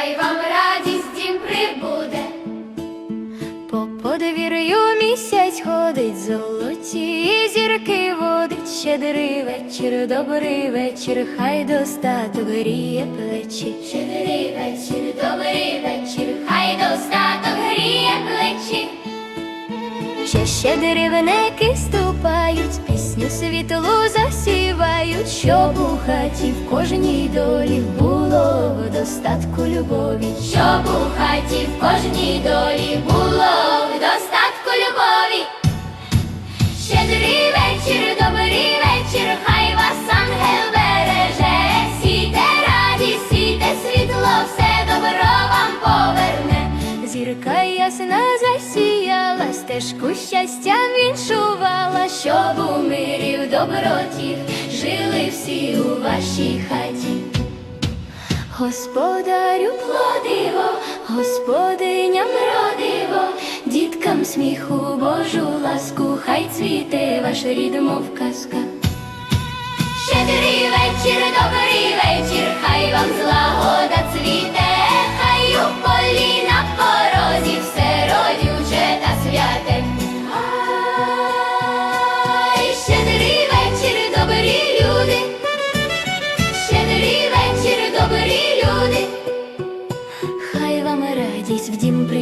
хай вам радість дім прибуде. По подвір'ю місяць ходить, золоті зірки водить, щедрий вечір, добрий вечір, хай достаток гріє плечі. Щедрий вечір, добрий вечір, хай достаток гріє плечі. Ще щедри венеки ступають пісню світлу засівають, щоб у хаті в кожній долі було в достатку любові, щоб у хаті в кожній долі було в достатку любові. Щедрий вечір, добрий вечір, хай вас ангел береже, сійте радість, сійте світло, все добро вам поверне. Зірка ясна засіяла, стежку щастя віншувала, вашій хаті. Господарю плодиво, господиням родиво, діткам сміху Божу ласку, хай цвіте ваш рід, мов казка. Щедрий вечір, повертатись в дім.